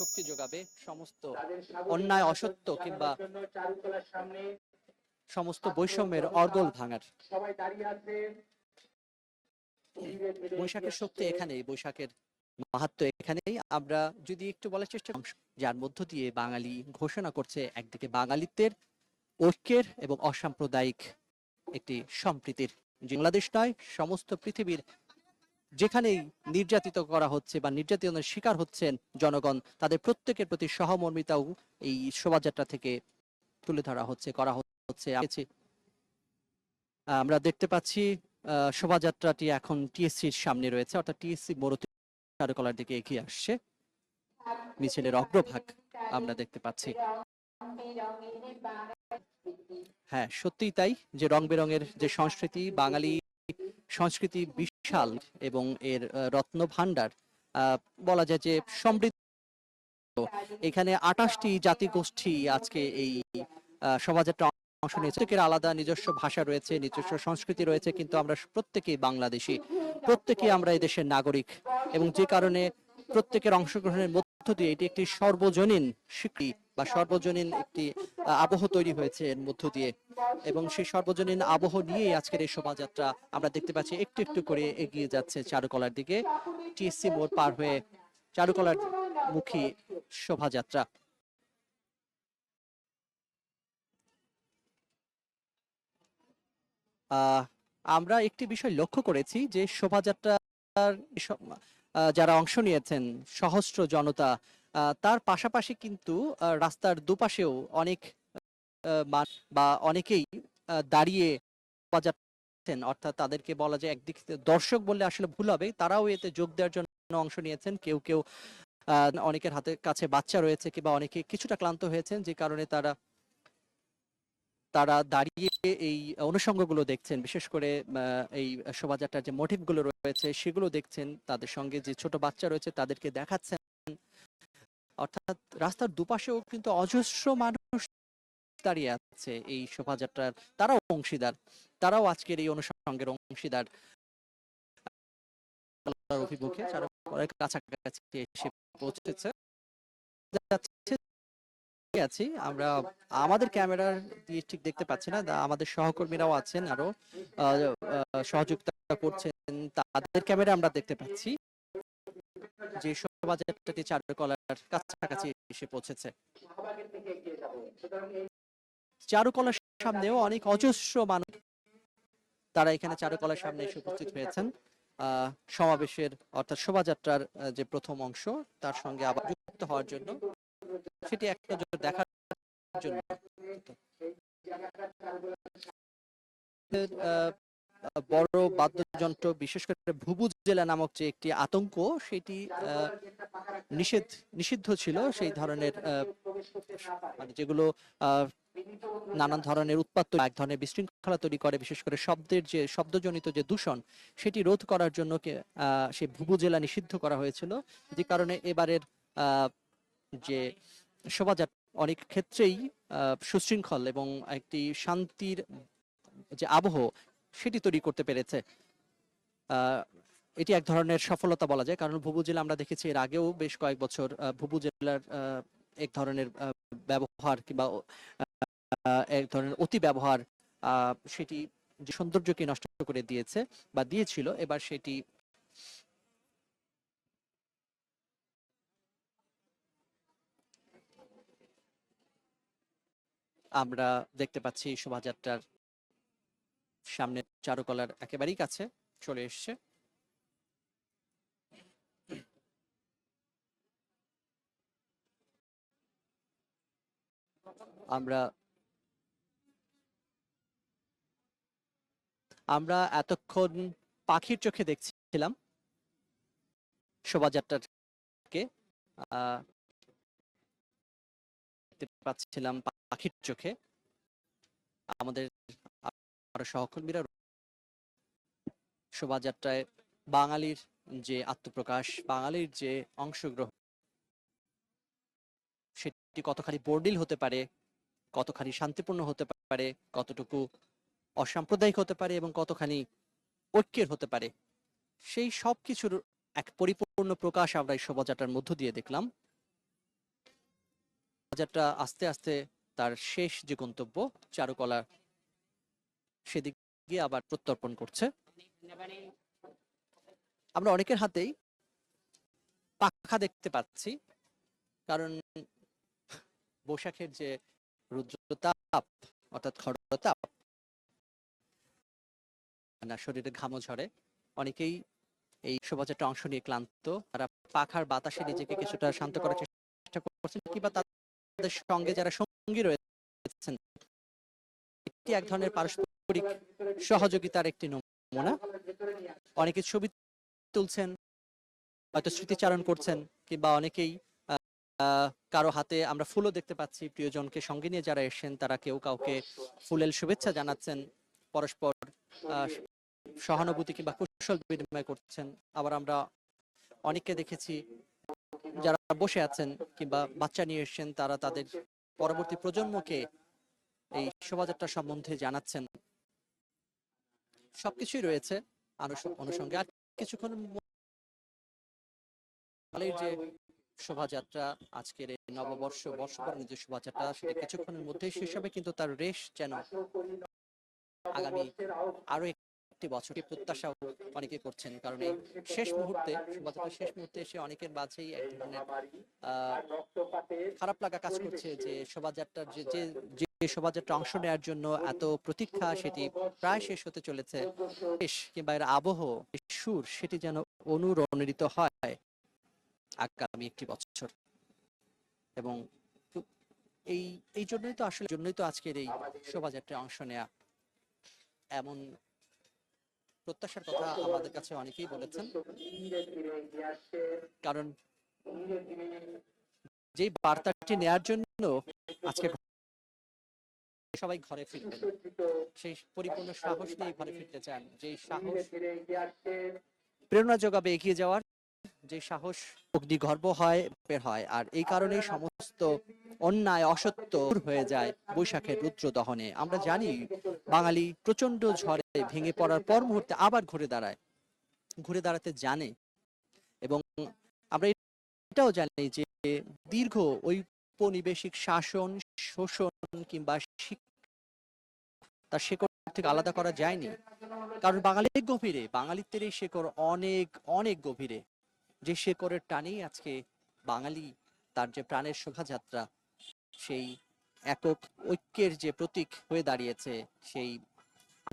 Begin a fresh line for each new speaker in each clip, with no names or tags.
শক্তি যোগাবে সমস্ত অন্যায় অসত্য কিংবা সমস্ত বৈষম্যের অর্গল ভাঙার।
সবাই দাঁড়িয়ে আছে।
বৈশাখের শক্তি এখানেই বৈশাখের মাহাত্ম এখানেই। আমরা যদি একটু বলার চেষ্টা যার মধ্য দিয়ে বাঙালি ঘোষণা করছে একদিকে বাঙালিত্বের ঐক্যের এবং অসাম্প্রদায়িক একটি সম্প্রীতির। বাংলাদেশ নয় সমস্ত পৃথিবীর যেখানেই নির্যাতিত করা হচ্ছে বা নির্যাতনের শিকার হচ্ছেন জনগণ, তাদের প্রত্যেকের প্রতি সহমর্মিতাও এই শোভাযাত্রা থেকে তুলে ধরা হচ্ছে, করা হচ্ছে। আমরা দেখতে পাচ্ছি শোভাযাত্রাটি এখন টিএসসির সামনে রয়েছে, অর্থাৎ টিএসসি মোড়তে চারুকলার দিকে এগিয়ে আসছে। মিছিলের অগ্রভাগ আমরা দেখতে পাচ্ছি। হ্যাঁ সত্যিই তাই যে রং বেরঙের যে সংস্কৃতি, বাঙালি সংস্কৃতি বিশাল এবং এর রত্ন ভান্ডার বলা যায় যে সমৃদ্ধ। এখানে আটাশটি জাতিগোষ্ঠী আজকে এই শোভাযাত্রা অংশ নিয়েছে আলাদা নিজস্ব ভাষা রয়েছে, নিজস্ব সংস্কৃতি রয়েছে, কিন্তু আমরা প্রত্যেকেই বাংলাদেশি। প্রত্যেকেই আমরা এই দেশের নাগরিক এবং যে কারণে প্রত্যেকের অংশগ্রহণের মধ্য দিয়ে এটি একটি সর্বজনীন স্বীকৃতি বা সর্বজনীন একটি আবহ তৈরি হয়েছে এর মধ্য দিয়ে। এবং সেই সর্বজনীন আবহ নিয়েই আজকের এই শোভাযাত্রা আমরা দেখতে পাচ্ছি, একটু একটু করে এগিয়ে যাচ্ছে চারুকলার দিকে। টিএসসি মোড় পার হয়ে চারুকলার মুখী শোভাযাত্রা। আমরা একটি বিষয় লক্ষ্য করেছি যে শোভাযাত্রার যারা অংশ নিয়েছেন, সহস্র জনতা তার পাশাপাশি কিন্তু রাস্তার দুপাশেও অনেক বা অনেকেই দাঁড়িয়ে শোভাযাত্রাছেন অর্থাৎ তাদেরকে বলা যায় একদিক দর্শক বললে আসলে ভুল হবে। তারাও এতে যোগ দেওয়ার জন্য অংশ নিয়েছেন। কেউ কেউ অনেকের হাতের কাছে বাচ্চা রয়েছে কিংবা অনেকে কিছুটা ক্লান্ত হয়েছেন, যে কারণে তারা তারা দাঁড়িয়ে এই অনুষঙ্গগুলো দেখছেন, বিশেষ করে এই শোভাযাত্রার যে মোটিভগুলো রয়েছে, সেগুলো দেখছেন। তাদের সঙ্গে যে ছোট বাচ্চা রয়েছে, তাদেরকে দেখাচ্ছেন। অর্থাৎ রাস্তার দুপাশেও কিন্তু অজস্র মানুষ দাঁড়িয়ে আছে এই শোভাযাত্রার। তারাও অংশীদার। তারাও আজকের এই অনুষঙ্গের অংশীদার। অভিমুখে কাছাকাছি এসে পৌঁছেছে। আছি। আমরা আমাদের ক্যামেরার দিয়ে ঠিক দেখতে পাচ্ছি না। আমাদের সহকর্মীরাও আছেন আরও। সহযোগিতা করছেন। তাদের ক্যামেরা আমরা দেখতে পাচ্ছি। যে শোভাযাত্রাটি চারুকলার কাছাকাছি এসে পৌঁছেছে। চারুকলার সামনেও অনেক অজস্র মানুষ তারা এখানে চারুকলার সামনে এসে উপস্থিত হয়েছেন। সমাবেশের অর্থাৎ শোভাযাত্রার যে প্রথম অংশ, তার সঙ্গে আবার যুক্ত হওয়ার জন্য। সেটি এক নজর দেখার জন্য। বড় বাদ্যযন্ত্র, বিশেষ করে ভুবু জেলা নামক যে একটি আতঙ্ক, সেটি নিষেধ, নিষিদ্ধ ছিল সেই ধরনের মানে যেগুলো নানান ধরনের উৎপাত তৈরি- এক ধরনের বিশৃঙ্খলা তৈরি করে, বিশেষ করে শব্দের যে, শব্দজনিত যে দূষণ, সেটি রোধ করার জন্য সেই ভুবু জেলা নিষিদ্ধ করা হয়েছিল। যে কারণে এবারের যে শোভাযাত্রা অনেক ক্ষেত্রেই সুশৃঙ্খল এবং একটি শান্তির যে আবহ সেটি তৈরি করতে পেরেছে। এটি এক ধরনের সফলতা বলা যায়, কারণ ভুবু জেলা আমরা দেখেছি এর আগেও বেশ কয়েক বছর ভুবু জেলার এক ধরনের ব্যবহার কিংবা এক ধরনের অতি ব্যবহার সেটি যে সৌন্দর্যকে নষ্ট করে দিয়েছে বা দিয়েছিল, এবার সেটি আমরা দেখতে পাচ্ছি শোভাযাত্রার সামনে চারুকলার একেবারেই কাছে চলে এসছে। আমরা আমরা এতক্ষণ পাখির চোখে দেখছিলাম শোভাযাত্রাকে পাচ্ছিলাম পাখির চোখে। আমাদের আরও সহকর্মীরা শোভাযাত্রায় বাঙালির যে আত্মপ্রকাশ, বাঙালির যে অংশগ্রহণ সেটি কতখানি বর্ডিল হতে পারে, কতখানি শান্তিপূর্ণ হতে পারে, কতটুকু অসাম্প্রদায়িক হতে পারে এবং কতখানি ঐক্যের হতে পারে, সেই সব কিছুর এক পরিপূর্ণ প্রকাশ আমরা এই শোভাযাত্রার মধ্য দিয়ে দেখলাম। শোভাযাত্রা আস্তে আস্তে তার শেষ যে গন্তব্য, চারুকলা, সেদিক গিয়ে আবার প্রত্যর্পণ করছে। আমরা অনেকের হাতেই পাখা দেখতে পাচ্ছি, কারণ বৈশাখের যে রুদ্রতাপ, অর্থাৎ খড়তাপ না, শরীরে ঘামও ঝরে, অনেকেই এই শোভাযাত্রা অংশ নিয়ে ক্লান্ত। তারা পাখার বাতাসে নিজেকে কিছুটা শান্ত করার চেষ্টা করছেন, কিংবা তাদের সঙ্গে যারা সঙ্গী রয়েছেন এটি এক ধরনের পারস্পরিক সহযোগিতার একটি নমুনা। অনেকে ছবি তুলছেন, হয়তো স্মৃতিচারণ করছেন, কিংবা অনেকেই কারও হাতে আমরা ফুলও দেখতে পাচ্ছি। প্রিয়জনকে সঙ্গে নিয়ে যারা এসেছেন, তারা কেউ কাউকে ফুলের শুভেচ্ছা জানাচ্ছেন, পরস্পর সহানুভূতি কিংবা কুশল বিনিময় করছেন। আবার আমরা অনেককে দেখেছি যারা বসে আছেন কিংবা বাচ্চা নিয়ে এসেছেন, তারা তাদের পরবর্তী প্রজন্মকে এই শোভাযাত্রা সম্বন্ধে জানাচ্ছেন। সবকিছুই রয়েছে অনুষঙ্গে। আর কিছুক্ষণ শোভাযাত্রা, আজকের এই নববর্ষ বর্ষবরণের যে শোভাযাত্রা, সেটা কিছুক্ষণের মধ্যেই শেষ হবে, কিন্তু তার রেশ যেন আগামী আরও একটি বছরকে প্রত্যাশা অনেকে করছেন, কারণ এই শেষ মুহূর্তে শোভাযাত্রার শেষ মুহূর্তে এসে অনেকের মাঝেই এক ধরনের খারাপ লাগা কাজ করছে যে শোভাযাত্রার যে যে যে শোভাযাত্রা অংশ নেওয়ার জন্য এত প্রতীক্ষা, সেটি প্রায় শেষ হতে চলেছে। শেষ কিংবা এর আবহ, সুর, সেটি যেন অনুরণিত হয় আগামী একটি বছর। এবং এই এই জন্যই তো আসলে জন্যই তো আজকের এই শোভাযাত্রায় অংশ নেয়া এমন প্রত্যাশার কথা আমাদের কাছে অনেকেই বলেছেন। কারণ যে বার্তাটি নেয়ার জন্য আজকে সবাই ঘরে ফিরবেন, সেই পরিপূর্ণ সাহস নিয়ে ঘরে ফিরতে চান যে সাহস প্রেরণা যোগাবে এগিয়ে যাওয়ার যে সাহস অগ্নিগর্ভ হয় বের হয়। আর এই কারণে সমস্ত অন্যায় অসত্য দূর হয়ে যায় বৈশাখের রুদ্র দহনে। আমরা জানি বাঙালি প্রচণ্ড ঝড়ে ভেঙে পড়ার পর মুহূর্তে আবার ঘুরে দাঁড়ায় ঘুরে দাঁড়াতে জানে। এবং আমরা এটাও জানি যে দীর্ঘ ঔপনিবেশিক শাসন শোষণ কিংবা তার শেকড় থেকে আলাদা করা যায়নি। কারণ বাঙালির গভীরে বাঙালিত্বের এই শেকড় অনেক অনেক গভীরে। যে শেকড়ের টানেই আজকে বাঙালি তার যে প্রাণের শোভাযাত্রা, সেই একক ঐক্যের যে প্রতীক হয়ে দাঁড়িয়েছে, সেই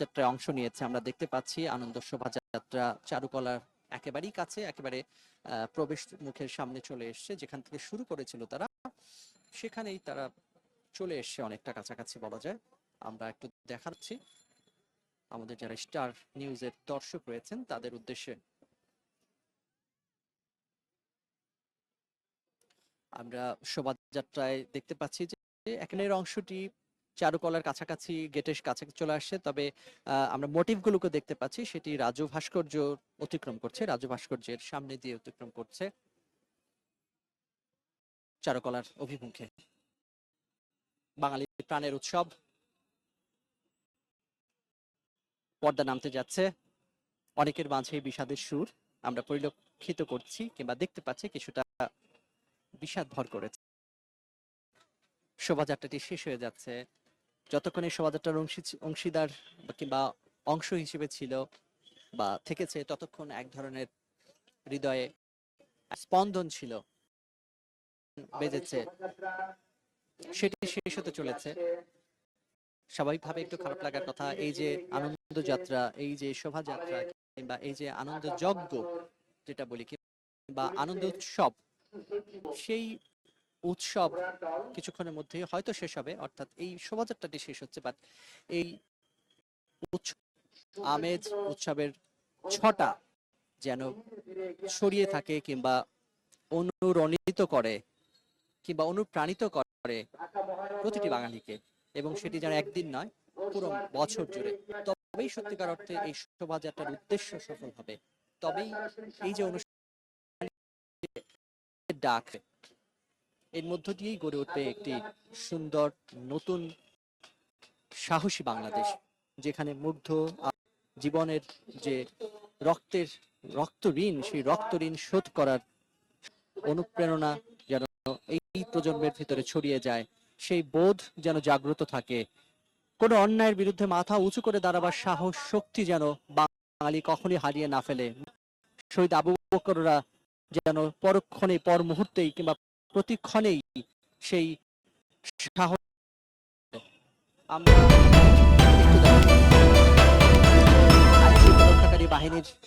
যাত্রায় অংশ নিয়েছে আমরা দেখতে পাচ্ছি আনন্দ শোভাযাত্রা চারুকলার একেবারেই কাছে, একেবারে প্রবেশ মুখের সামনে চলে এসছে, যেখান থেকে শুরু করেছিল তারা, সেখানেই তারা চলে এসছে অনেকটা কাছাকাছি বলা যায়। আমরা একটু দেখাচ্ছি। আমাদের যারা স্টার নিউজের দর্শক রয়েছেন, তাদের উদ্দেশ্যে আমরা শোভাযাত্রায় দেখতে পাচ্ছি যে এখানের অংশটি চারুকলার কাছাকাছি, গেটের কাছে চলে আসছে। তবে আমরা মোটিভ গুলোকে দেখতে পাচ্ছি। সেটি রাজু ভাস্কর্য অতিক্রম করছে, রাজু ভাস্কর্যের সামনে দিয়ে অতিক্রম করছে চারুকলার অভিমুখে। বাঙালি প্রাণের উৎসব। পর্দা নামতে যাচ্ছে। অনেকের মাঝে বিষাদের সুর আমরা পরিলক্ষিত করছি কিংবা দেখতে পাচ্ছি কিছুটা বিষাদ ভর করেছে। শোভাযাত্রাটি শেষ হয়ে যাচ্ছে। যতক্ষণ শোভাযাত্রার অংশীদার কিংবা অংশ হিসেবে ছিল বা থেকেছে, ততক্ষণ এক ধরনের হৃদয়ে স্পন্দন ছিল। বেজেছে। সেটি শেষ হতে চলেছে। স্বাভাবিকভাবে একটু খারাপ লাগার কথা, এই যে আনন্দ যাত্রা এই যে শোভাযাত্রা কিংবা এই যে আনন্দ যজ্ঞ যেটা বলি, কিংবা আনন্দ উৎসব সেই উৎসব কিছুক্ষণের মধ্যে হয়তো শেষ হবে, অর্থাৎ এই শোভাযাত্রাটি শেষ হচ্ছে বাট এই আমেজ উৎসবের ছটা যেন ছড়িয়ে থাকে কিংবা অনুরণিত করে, কিংবা অনুপ্রাণিত করে প্রতিটি বাঙালিকে, এবং সেটি যেন একদিন নয়, পুরো বছর জুড়ে। তবেই সত্যিকার অর্থে এই শোভাযাত্রার উদ্দেশ্য সফল হবে। তবেই এই যে ডাক। এর মধ্য দিয়েই গড়ে উঠবে একটি সুন্দর, নতুন, সাহসী বাংলাদেশ, যেখানে মুগ্ধ জীবনের যে রক্তের, রক্ত ঋণ, সেই রক্ত ঋণ শোধ করার অনুপ্রেরণা যেন এই প্রজন্মের ভিতরে ছড়িয়ে যায়, সেই বোধ যেন জাগ্রত থাকে। কোনো অন্যায়ের বিরুদ্ধে মাথা উঁচু করে দাঁড়াবার সাহস, শক্তি যেন বাঙালি কখনই হারিয়ে না ফেলে। শহীদ আবু বকররা যেন পরক্ষণে পর মুহূর্তেই কিংবা প্রতিক্ষণেই সেই সাহস আমরা বাহিনীর